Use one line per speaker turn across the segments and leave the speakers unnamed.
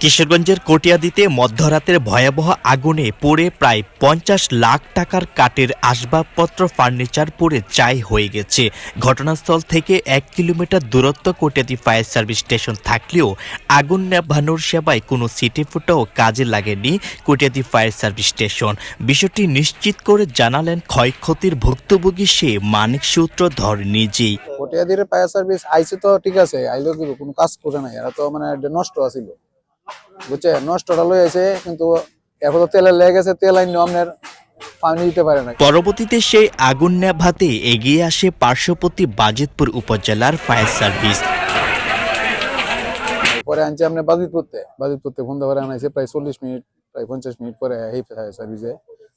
কিশোরগঞ্জের কটিয়াদিতে মধ্যরাতের ভয়াবহ আগুনে পড়ে প্রায় পঞ্চাশ লাখ টাকার কাঠের আসবাবপত্র ফার্নিচার পড়ে চাই হয়ে গেছে। ঘটনাস্থল থেকে এক কিলোমিটার দূরত্ব কটিয়াদি ফায়ার সার্ভিস স্টেশন থাকলেও আগুন নেভানোর সেবায় কোনো সিটি ফুটাও কাজে লাগেনি কটিয়াদি ফায়ার সার্ভিস স্টেশন। বিষয়টি নিশ্চিত করে জানালেন ক্ষয়ক্ষতির ভুক্তভোগী সে মানিক সূত্রধর নিজেই।
পটিয়াদির ফায়ার সার্ভিস আইসি তো ঠিক আছে, আইলেও কোনো কাজ করে নাই, এরা তো মানে নষ্ট আছিল। বুঝছে? নষ্টটা আছে কিন্তু এখন তো তেলের লেগে গেছে তেল আইন আপনার পানি দিতে পারে না
পরবর্তীতে সেই আগুন নেভাতে এগিয়ে আসে পার্শ্ববর্তী বাজিতপুর উপজেলার ফায়ার সার্ভিস।
পরে আনছে আপনি বাজিতপুরতে। বাজিতপুরতে ফোন দেওয়ার আনাইছে প্রায় চল্লিশ মিনিট প্রায় পঞ্চাশ মিনিট পরে এই ফায়ার সার্ভিসে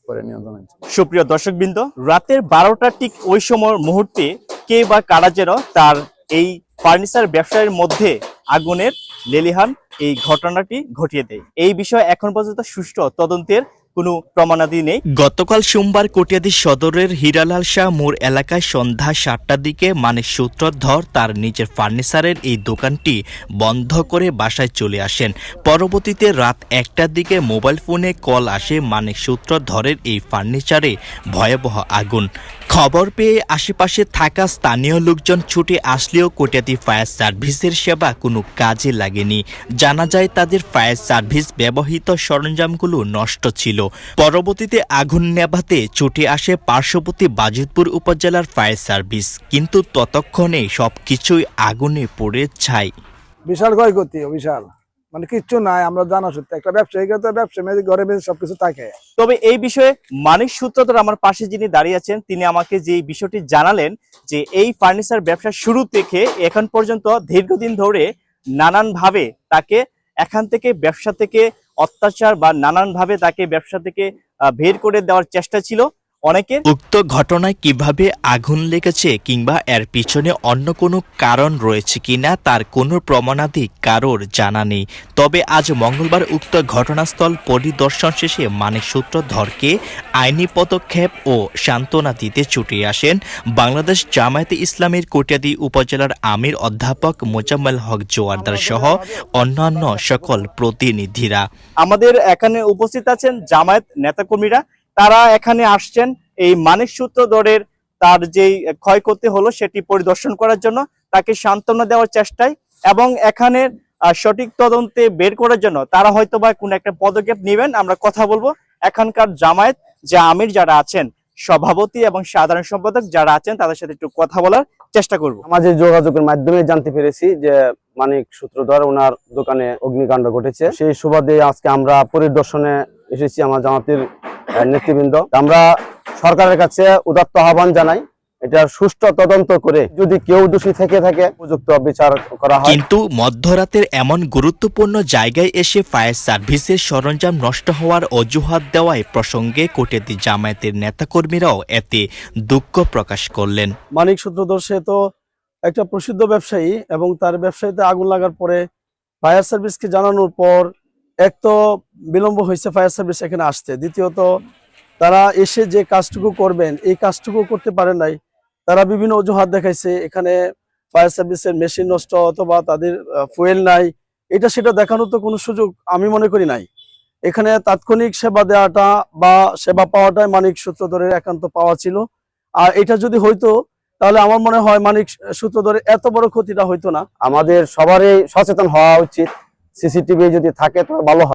পরে নিয়ন্ত্রণ আনছে।
সুপ্রিয় দর্শকবৃন্দ রাতের বারোটা ঠিক ওই সময় মুহূর্তে কে বা কারা যেন তার এই ফার্নিচার ব্যবসায়ের মধ্যে আগুনের লেলিহান এই ঘটনাটি ঘটিয়ে দেয়। এই বিষয়ে এখন পর্যন্ত সুষ্ঠু তদন্তের কোনো প্রমাণাদি নেই।
গতকাল সোমবার কটিয়াদি সদরের হিরালাল শাহ মোড় এলাকায় সন্ধ্যা সাতটার দিকে মানিক সূত্রধর তার নিজের ফার্নিচারের এই দোকানটি বন্ধ করে বাসায় চলে আসেন। পরবর্তীতে রাত একটার দিকে মোবাইল ফোনে কল আসে মানিক সূত্রধরের এই ফার্নিচারে ভয়াবহ আগুন। খবর পেয়ে আশেপাশে থাকা স্থানীয় লোকজন ছুটে আসলেও কোটিয়াদি ফায়ার সার্ভিসের সেবা কোনো কাজে লাগেনি। জানা যায় তাদের ফায়ার সার্ভিস ব্যবহৃত সরঞ্জামগুলো নষ্ট ছিল। পরবর্তীতে আগুন নেভাতে ছুটে আসে পার্শ্ববর্তী বাজিতপুর উপজেলার ফায়ার সার্ভিস, কিন্তু ততক্ষণে সবকিছুই আগুনে পড়ে ছাই।
বিশাল ক্ষয়ক্ষতি বিশাল মানে কিচ্ছু নাই, আমরা জানা সত্যি। একটা ব্যবসায়ীকে তো ব্যবসা মেয়ে ঘরে বেশি সবকিছু থাকে।
তবে এই বিষয়ে মানিক সূত্রধর আমার পাশে যিনি দাঁড়িয়ে আছেন, তিনি আমাকে যে বিষয়টি জানালেন যে এই ফার্নিচার ব্যবসা শুরু থেকে এখন পর্যন্ত দীর্ঘদিন ধরে নানানভাবে তাকে এখান থেকে ব্যবসা থেকে অত্যাচার বা নানানভাবে তাকে ব্যবসা থেকে বের করে দেওয়ার চেষ্টা ছিল। অনেকের
উক্ত ঘটনায় কীভাবে আগুন লেগেছে কিংবা এর পিছনে অন্য কোনো কারণ রয়েছে কিনা তার কোনো প্রমাণাদি কারোর জানা নেই। তবে আজ মঙ্গলবার উক্ত ঘটনাস্থল পরিদর্শন শেষে মানিক সূত্রধরকে আইনি পদক্ষেপ ও সান্ত্বনা দিতে ছুটে আসেন বাংলাদেশ জামায়াতে ইসলামের কটিয়াদি উপজেলার আমির অধ্যাপক মোজাম্মেল হক জোয়ারদার সহ অন্যান্য সকল প্রতিনিধিরা।
আমাদের এখানে উপস্থিত আছেন জামায়াত নেতাকর্মীরা তারা এখানে আসছেন এই মানিক সূত্র দরের তার যেই ক্ষয়ক্ষতি হলো সেটি পরিদর্শন করার জন্য, তাকে সান্ত্বনা দেওয়ার চেষ্টায় এবং এখানে সঠিক তদন্তে বের করার জন্য তারা হয়তো বা কোনো একটা পদক্ষেপ নেবেন, আমরা কথা বলব এখানকার জামায়াত যে আমির যারা আছেন, সভাপতি এবং সাধারণ সম্পাদক যারা আছেন, তাদের সাথে একটু কথা বলার চেষ্টা করব।
আমাদের যোগাযোগের মাধ্যমে জানতে পেরেছি যে মানিক সূত্রধর ওনার দোকানে অগ্নিকাণ্ড ঘটেছে। সেই সুবাদে আজকে আমরা পরিদর্শনে এসেছি, আমার জামাতের নেতৃবৃন্দ। আমরা সরকারের কাছে উদাত্ত আহ্বান জানাই এটার সুষ্ঠু তদন্ত করে যদি কেউ দোষী থেকে থাকে উপযুক্ত বিচার করা হয়।
কিন্তু মধ্যরাতের এমন গুরুত্বপূর্ণ জায়গায় এসে ফায়ার সার্ভিসের সরঞ্জাম নষ্ট হওয়ার অজুহাত দেওয়ায় প্রসঙ্গে কোটেদি জামায়াতের নেতাকর্মীরাও এতে দুঃখ প্রকাশ করলেন।
মানিক সূত্রধর সে তো একটা প্রসিদ্ধ ব্যবসায়ী এবং তার ব্যবসায়ীতে আগুন লাগার পরে ফায়ার সার্ভিসকে জানানোর পর এক তো বিলম্ব হয়েছে ফায়ার সার্ভিস এখানে আসতে। দ্বিতীয়ত, তারা এসে যে কাজটুকু করবেন, এই কাজটুকু করতে পারে নাই। তারা বিভিন্ন অজুহাত দেখাইছে, এখানে ফায়ার সার্ভিসের মেশিন নষ্ট অথবা তাদের ফুয়েল নাই। এটা সেটা দেখানোর তো কোনো সুযোগ আমি মনে করি নাই। এখানে তাৎক্ষণিক সেবা দেওয়াটা বা সেবা পাওয়াটাই মানিক সূত্রধরের একান্ত পাওয়া ছিল। আর এটা যদি হইতো, তাহলে আমার মনে হয় মানিক সূত্রধরের এত বড় ক্ষতিটা হইতো না।
আমাদের সবারই সচেতন হওয়া উচিত। সিসিটিভি যদি থাকে তো ভালো হয়।